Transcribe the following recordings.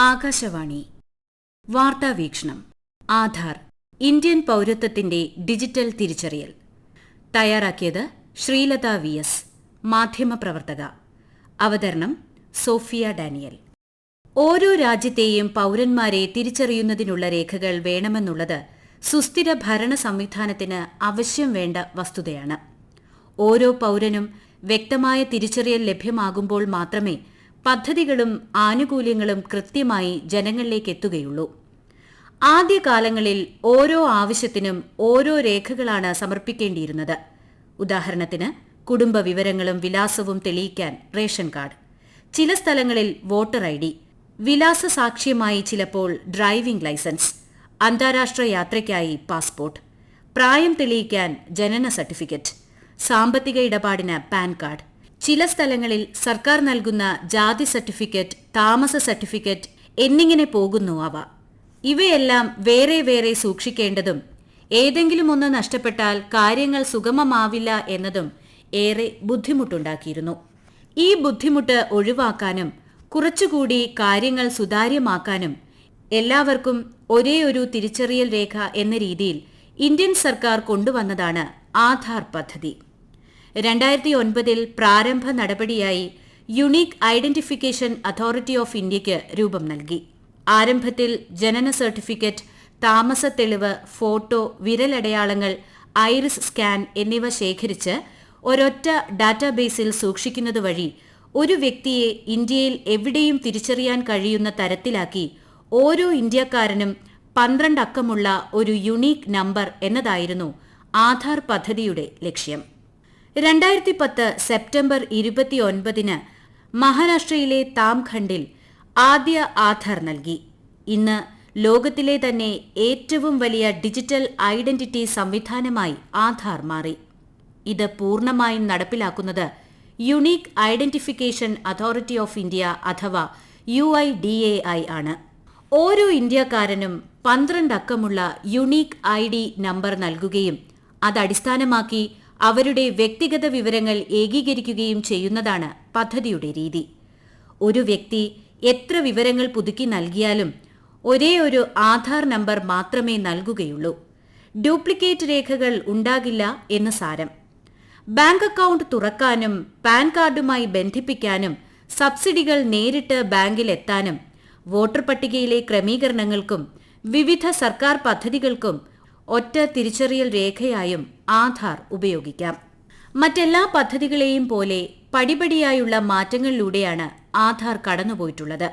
ആകാശവാണി. വാർത്താ വീക്ഷണം. ആധാർ. ഇന്ത്യൻ പൗരത്വത്തിന്റെ ഡിജിറ്റൽ തിരിച്ചറിയൽ. തയ്യാറാക്കിയത് ശ്രീലത വി എസ്. മാധ്യമപ്രവർത്തക. അവതരണം സോഫിയ ഡാനിയൽ. ഓരോ രാജ്യത്തെയും പൗരന്മാരെ തിരിച്ചറിയുന്നതിനുള്ള രേഖകൾ വേണമെന്നുള്ളത് സുസ്ഥിര ഭരണ സംവിധാനത്തിന് അവശ്യം വേണ്ട വസ്തുതയാണ്. ഓരോ പൗരനും വ്യക്തമായ തിരിച്ചറിയൽ ലഭ്യമാകുമ്പോൾ മാത്രമേ പദ്ധതികളും ആനുകൂല്യങ്ങളും കൃത്യമായി ജനങ്ങളിലേക്ക് എത്തുകയുള്ളൂ ആദ്യകാലങ്ങളിൽ ഓരോ ആവശ്യത്തിനും ഓരോ രേഖകളാണ് സമർപ്പിക്കേണ്ടിയിരുന്നത്. ഉദാഹരണത്തിന് കുടുംബ വിവരങ്ങളും വിലാസവും തെളിയിക്കാൻ റേഷൻ കാർഡ് ചില സ്ഥലങ്ങളിൽ വോട്ടർ ഐ ഡി വിലാസ സാക്ഷ്യമായി ചിലപ്പോൾ ഡ്രൈവിംഗ് ലൈസൻസ് അന്താരാഷ്ട്ര യാത്രയ്ക്കായി പാസ്പോർട്ട് പ്രായം തെളിയിക്കാൻ ജനന സർട്ടിഫിക്കറ്റ് സാമ്പത്തിക ഇടപാടിന് പാൻ കാർഡ് ചില സ്ഥലങ്ങളിൽ സർക്കാർ നൽകുന്ന ജാതി സർട്ടിഫിക്കറ്റ് താമസ സർട്ടിഫിക്കറ്റ് എന്നിങ്ങനെ പോകുന്നു അവ. ഇവയെല്ലാം വേറെ വേറെ സൂക്ഷിക്കേണ്ടതും ഏതെങ്കിലും ഒന്ന് നഷ്ടപ്പെട്ടാൽ കാര്യങ്ങൾ സുഗമമാവില്ല എന്നതും ഏറെ ബുദ്ധിമുട്ടുണ്ടാക്കിയിരുന്നു. ഈ ബുദ്ധിമുട്ട് ഒഴിവാക്കാനും കുറച്ചുകൂടി കാര്യങ്ങൾ സുതാര്യമാക്കാനും എല്ലാവർക്കും ഒരേ ഒരു തിരിച്ചറിയൽ രേഖ എന്ന രീതിയിൽ ഇന്ത്യൻ സർക്കാർ കൊണ്ടുവന്നതാണ് ആധാർ പദ്ധതി. രണ്ടായിരത്തി ഒൻപതിൽ പ്രാരംഭ നടപടിയായി യുണീക് ഐഡന്റിഫിക്കേഷൻ അതോറിറ്റി ഓഫ് ഇന്ത്യയ്ക്ക് രൂപം നൽകി. ആരംഭത്തിൽ ജനന സർട്ടിഫിക്കറ്റ് താമസ തെളിവ് ഫോട്ടോ വിരലടയാളങ്ങൾ ഐറിസ് സ്കാൻ എന്നിവ ശേഖരിച്ച് ഒരൊറ്റ ഡാറ്റാബേസിൽ സൂക്ഷിക്കുന്നത് വഴി ഒരു വ്യക്തിയെ ഇന്ത്യയിൽ എവിടെയും തിരിച്ചറിയാൻ കഴിയുന്ന തരത്തിലാക്കി ഓരോ ഇന്ത്യക്കാരനും പന്ത്രണ്ട് അക്കമുള്ള ഒരു യുണീക് നമ്പർ എന്നതായിരുന്നു ആധാർ പദ്ധതിയുടെ ലക്ഷ്യം. രണ്ടായിരത്തി പത്ത് സെപ്റ്റംബർ ഇരുപത്തിയൊൻപതിന് മഹാരാഷ്ട്രയിലെ താംഖണ്ഡിൽ ആദ്യ ആധാർ നൽകി. ഇന്ന് ലോകത്തിലെ തന്നെ ഏറ്റവും വലിയ ഡിജിറ്റൽ ഐഡന്റിറ്റി സംവിധാനമായി ആധാർ മാറി. ഇത് പൂർണമായും നടപ്പിലാക്കുന്നത് unique identification authority of India അഥവാ U I D A I ആണ്. ഓരോ ഇന്ത്യക്കാരനും പന്ത്രണ്ട് അക്കമുള്ള യുണീക് ഐ ഡി നമ്പർ നൽകുകയും അതടിസ്ഥാനമാക്കി അവരുടെ വ്യക്തിഗത വിവരങ്ങൾ ഏകീകരിക്കുകയും ചെയ്യുന്നതാണ് പദ്ധതിയുടെ രീതി. ഒരു വ്യക്തി എത്ര വിവരങ്ങൾ പുതുക്കി നൽകിയാലും ഒരേ ഒരു ആധാർ നമ്പർ മാത്രമേ നൽകുകയുള്ളൂ. ഡ്യൂപ്ലിക്കേറ്റ് രേഖകൾ ഉണ്ടാകില്ല എന്ന് സാരം. ബാങ്ക് അക്കൗണ്ട് തുറക്കാനും പാൻ കാർഡുമായി ബന്ധിപ്പിക്കാനും സബ്സിഡികൾ നേരിട്ട് ബാങ്കിൽ എത്താനും വോട്ടർ പട്ടികയിലെ ക്രമീകരണങ്ങൾക്കും വിവിധ സർക്കാർ പദ്ധതികൾക്കും ഒറ്റ തിരിച്ചറിയൽ രേഖയായും ആധാർ ഉപയോഗിക്കാം. മറ്റെല്ലാ പദ്ധതികളെയും പോലെ പടിപടിയായുള്ള മാറ്റങ്ങളിലൂടെയാണ് ആധാർ കടന്നുപോയിട്ടുള്ളത്.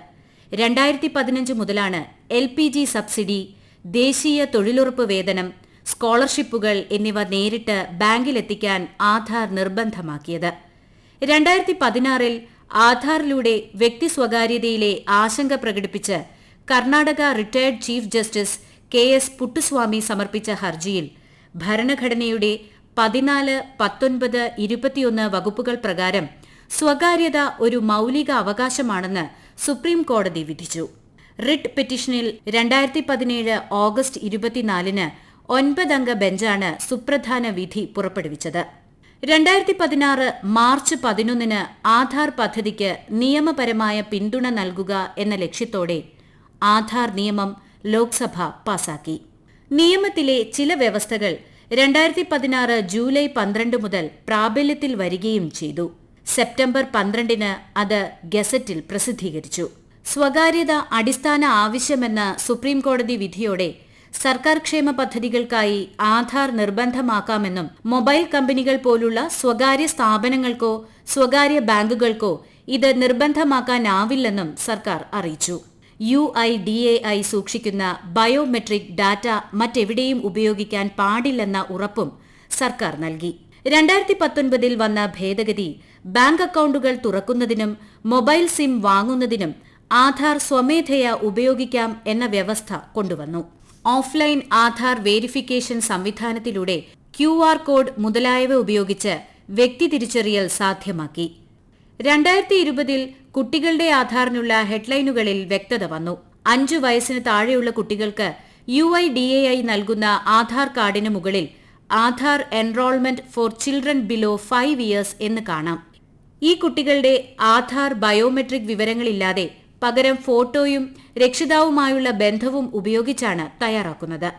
രണ്ടായിരത്തി പതിനഞ്ച് മുതലാണ് എൽ പി ജി സബ്സിഡി ദേശീയ തൊഴിലുറപ്പ് വേതനം സ്കോളർഷിപ്പുകൾ എന്നിവ നേരിട്ട് ബാങ്കിലെത്തിക്കാൻ ആധാർ നിർബന്ധമാക്കിയത്. രണ്ടായിരത്തി പതിനാറിൽ ആധാറിലൂടെ വ്യക്തി സ്വകാര്യതയിലെ ആശങ്ക പ്രകടിപ്പിച്ച് Karnataka retired chief justice K S Puttaswamy സമർപ്പിച്ച ഹർജിയിൽ ഭരണഘടനയുടെ പതിനാല് പത്തൊൻപത് ഇരുപത്തിയൊന്ന് വകുപ്പുകൾ പ്രകാരം സ്വകാര്യത ഒരു മൌലിക അവകാശമാണെന്ന് സുപ്രീം കോടതി വിധിച്ചു. റിട്ട് പെറ്റീഷനിൽ രണ്ടായിരത്തി പതിനേഴ് ഓഗസ്റ്റ് ഇരുപത്തിനാലിന് ഒൻപതംഗ ബെഞ്ചാണ് സുപ്രധാന വിധി പുറപ്പെടുവിച്ചത്. രണ്ടായിരത്തി പതിനാറ് മാർച്ച് പതിനൊന്നിന് ആധാർ പദ്ധതിക്ക് നിയമപരമായ പിന്തുണ നൽകുക എന്ന ലക്ഷ്യത്തോടെ ആധാർ നിയമം ലോക്സഭ പാസാക്കി. നിയമത്തിലെ ചില വ്യവസ്ഥകൾ രണ്ടായിരത്തി പതിനാറ് ജൂലൈ പന്ത്രണ്ട് മുതൽ പ്രാബല്യത്തിൽ വരികയും ചെയ്തു. സെപ്റ്റംബർ പന്ത്രണ്ടിന് അത് ഗസറ്റിൽ പ്രസിദ്ധീകരിച്ചു. സ്വകാര്യത അടിസ്ഥാന ആവശ്യമെന്ന സുപ്രീംകോടതി വിധിയോടെ സർക്കാർ ക്ഷേമ പദ്ധതികൾക്കായി ആധാർ നിർബന്ധമാക്കാമെന്നും മൊബൈൽ കമ്പനികൾ പോലുള്ള സ്വകാര്യ സ്ഥാപനങ്ങൾക്കോ സ്വകാര്യ ബാങ്കുകൾക്കോ ഇത് നിർബന്ധമാക്കാനാവില്ലെന്നും സർക്കാർ അറിയിച്ചു. U I D A I സൂക്ഷിക്കുന്ന ബയോമെട്രിക് ഡാറ്റ മറ്റെവിടെയും ഉപയോഗിക്കാൻ പാടില്ലെന്ന ഉറപ്പും സർക്കാർ നൽകി. രണ്ടായിരത്തി പത്തൊൻപതിൽ വന്ന ഭേദഗതി ബാങ്ക് അക്കൌണ്ടുകൾ തുറക്കുന്നതിനും മൊബൈൽ സിം വാങ്ങുന്നതിനും ആധാർ സ്വമേധയാ ഉപയോഗിക്കാം എന്ന വ്യവസ്ഥ കൊണ്ടുവന്നു. ഓഫ്ലൈൻ ആധാർ വേരിഫിക്കേഷൻ സംവിധാനത്തിലൂടെ ക്യു കോഡ് മുതലായവ ഉപയോഗിച്ച് വ്യക്തി തിരിച്ചറിയൽ സാധ്യമാക്കി. രണ്ടായിരത്തി ഇരുപതിൽ കുട്ടികളുടെ ആധാറിനുള്ള ഹെഡ്ലൈനുകളിൽ വ്യക്തത വന്നു. അഞ്ചു വയസ്സിന് താഴെയുള്ള കുട്ടികൾക്ക് U I D A I നൽകുന്ന ആധാർ കാർഡിന് മുകളിൽ Aadhaar enrolment for children below five years എന്ന് കാണാം. ഈ കുട്ടികളുടെ ആധാർ ബയോമെട്രിക് വിവരങ്ങളില്ലാതെ പകരം ഫോട്ടോയും രക്ഷിതാവുമായുള്ള ബന്ധവും ഉപയോഗിച്ചാണ് തയ്യാറാക്കുന്നത്.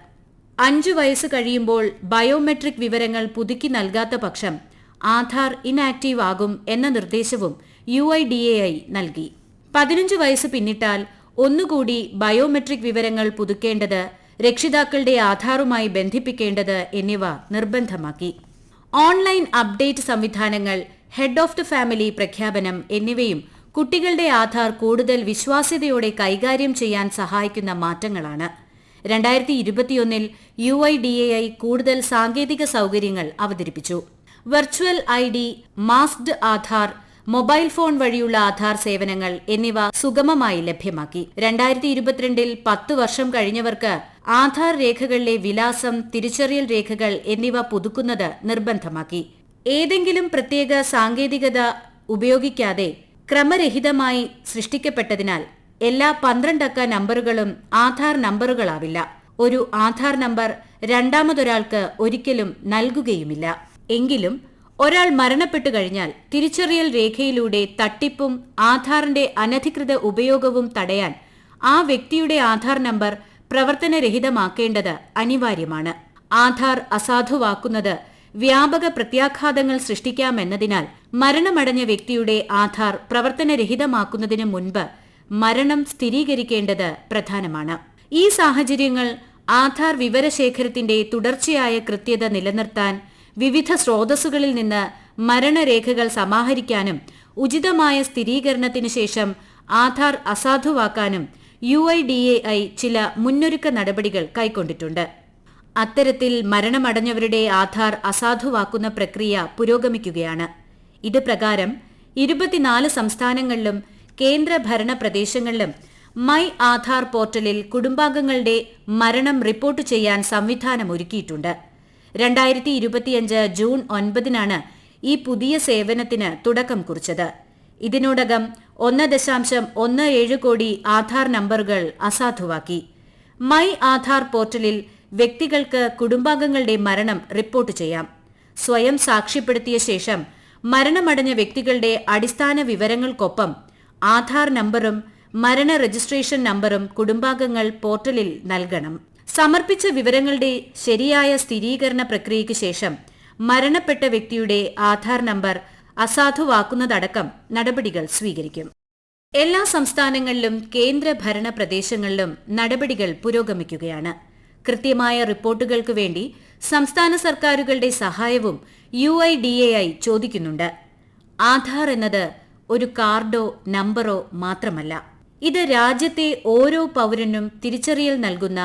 അഞ്ചു വയസ്സ് കഴിയുമ്പോൾ ബയോമെട്രിക് വിവരങ്ങൾ പുതുക്കി നൽകാത്ത പക്ഷം ആധാർ ഇൻആക്റ്റീവ് ആകും എന്ന നിർദ്ദേശവും U I D A I നൽകി. പതിനഞ്ച് വയസ്സ് പിന്നിട്ടാൽ ഒന്നുകൂടി ബയോമെട്രിക് വിവരങ്ങൾ പുതുക്കേണ്ടത് രക്ഷിതാക്കളുടെ ആധാറുമായി ബന്ധിപ്പിക്കേണ്ടത് എന്നിവ നിർബന്ധമാക്കി. ഓൺലൈൻ അപ്ഡേറ്റ് സംവിധാനങ്ങൾ ഹെഡ് ഓഫ് ദി ഫാമിലി പ്രഖ്യാപനം എന്നിവയും കുട്ടികളുടെ ആധാർ കൂടുതൽ വിശ്വാസ്യതയോടെ കൈകാര്യം ചെയ്യാൻ സഹായിക്കുന്ന മാറ്റങ്ങളാണ്. രണ്ടായിരത്തി ഇരുപത്തിയൊന്നിൽ U I D A I കൂടുതൽ സാങ്കേതിക സൗകര്യങ്ങൾ അവതരിപ്പിച്ചു. Virtual I D masked Aadhaar mobile phone വഴിയുള്ള ആധാർ സേവനങ്ങൾ എന്നിവ സുഗമമായി ലഭ്യമാക്കി. രണ്ടായിരത്തി ഇരുപത്തിരണ്ടിൽ പത്ത് വർഷം കഴിഞ്ഞവർക്ക് ആധാർ രേഖകളിലെ വിലാസം തിരിച്ചറിയൽ രേഖകൾ എന്നിവ പുതുക്കുന്നത് നിർബന്ധമാക്കി. ഏതെങ്കിലും പ്രത്യേക സാങ്കേതികത ഉപയോഗിക്കാതെ ക്രമരഹിതമായി സൃഷ്ടിക്കപ്പെട്ടതിനാൽ എല്ലാ പന്ത്രണ്ടക്ക നമ്പറുകളും ആധാർ നമ്പറുകളാവില്ല. ഒരു ആധാർ നമ്പർ രണ്ടാമതൊരാൾക്ക് ഒരിക്കലും നൽകുകയുമില്ല. എങ്കിലും ഒരാൾ മരണപ്പെട്ടു കഴിഞ്ഞാൽ തിരിച്ചറിയൽ രേഖയിലൂടെ തട്ടിപ്പും ആധാറിന്റെ അനധികൃത ഉപയോഗവും തടയാൻ ആ വ്യക്തിയുടെ ആധാർ നമ്പർ പ്രവർത്തനരഹിതമാക്കേണ്ടത് അനിവാര്യമാണ്. ആധാർ അസാധുവാക്കുന്നത് വ്യാപക പ്രത്യാഘാതങ്ങൾ സൃഷ്ടിക്കാമെന്നതിനാൽ മരണമടഞ്ഞ വ്യക്തിയുടെ ആധാർ പ്രവർത്തനരഹിതമാക്കുന്നതിന് മുൻപ് മരണം സ്ഥിരീകരിക്കേണ്ടത് പ്രധാനമാണ്. ഈ സാഹചര്യങ്ങൾ ആധാർ വിവരശേഖരത്തിന്റെ തുടർച്ചയായ കൃത്യത നിലനിർത്താൻ വിവിധ സ്രോതസ്സുകളിൽ നിന്ന് മരണരേഖകൾ സമാഹരിക്കാനും ഉചിതമായ സ്ഥിരീകരണത്തിനു ശേഷം Aadhaar അസാധുവാക്കാനും U I D A I ചില മുന്നൊരുക്ക നടപടികൾ കൈക്കൊണ്ടിട്ടുണ്ട്. അത്തരത്തിൽ മരണമടഞ്ഞവരുടെ ആധാർ അസാധുവാക്കുന്ന പ്രക്രിയ പുരോഗമിക്കുകയാണ്. ഇത് പ്രകാരം ഇരുപത്തിനാല് സംസ്ഥാനങ്ങളിലും കേന്ദ്രഭരണ പ്രദേശങ്ങളിലും മൈ ആധാർ പോർട്ടലിൽ കുടുംബാംഗങ്ങളുടെ മരണം റിപ്പോർട്ട് ചെയ്യാൻ സംവിധാനം ഒരുക്കിയിട്ടുണ്ട്. രണ്ടായിരത്തി ഇരുപത്തിയഞ്ച് ജൂൺ ഒൻപതിനാണ് ഈ പുതിയ സേവനത്തിന് തുടക്കം കുറിച്ചത്. ഇതിനോടകം ഒന്ന് ദശാംശം ഒന്ന് ഏഴ് കോടി ആധാർ നമ്പറുകൾ അസാധുവാക്കി. മൈ ആധാർ പോർട്ടലിൽ വ്യക്തികൾക്ക് കുടുംബാംഗങ്ങളുടെ മരണം റിപ്പോർട്ട് ചെയ്യാം. സ്വയം സാക്ഷ്യപ്പെടുത്തിയ ശേഷം മരണമടഞ്ഞ വ്യക്തികളുടെ അടിസ്ഥാന വിവരങ്ങൾക്കൊപ്പം ആധാർ നമ്പറും മരണ രജിസ്ട്രേഷൻ നമ്പറും കുടുംബാംഗങ്ങൾ പോർട്ടലിൽ നൽകണം. സമർപ്പിച്ച വിവരങ്ങളുടെ ശരിയായ സ്ഥിരീകരണ പ്രക്രിയയ്ക്ക് ശേഷം മരണപ്പെട്ട വ്യക്തിയുടെ ആധാർ നമ്പർ അസാധുവാക്കുന്നതടക്കം നടപടികൾ സ്വീകരിക്കും. എല്ലാ സംസ്ഥാനങ്ങളിലും കേന്ദ്രഭരണ പ്രദേശങ്ങളിലും നടപടികൾ പുരോഗമിക്കുകയാണ്. കൃത്യമായ റിപ്പോർട്ടുകൾക്ക് വേണ്ടി സംസ്ഥാന സർക്കാരുകളുടെ സഹായവും U I D A I ചോദിക്കുന്നുണ്ട്. ആധാർ എന്നത് ഒരു കാർഡോ നമ്പറോ മാത്രമല്ല. ഇത് രാജ്യത്തെ ഓരോ പൗരനും തിരിച്ചറിയൽ നൽകുന്ന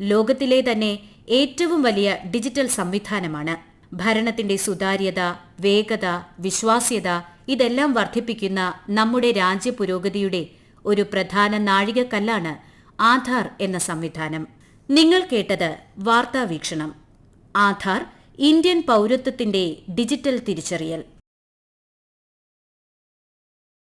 ലോകത്തിലെ തന്നെ ഏറ്റവും വലിയ ഡിജിറ്റൽ സംവിധാനമാണ്. ഭരണത്തിന്റെ സുതാര്യത വേഗത വിശ്വാസ്യത ഇതെല്ലാം വർദ്ധിപ്പിക്കുന്ന നമ്മുടെ രാജ്യ പുരോഗതിയുടെ ഒരു പ്രധാന നാഴികക്കല്ലാണ് ആധാർ എന്ന സംവിധാനം. നിങ്ങൾ കേട്ടത് വാർത്താവീക്ഷണം ആധാർ ഇന്ത്യൻ പൗരത്വത്തിന്റെ ഡിജിറ്റൽ തിരിച്ചറിയൽ.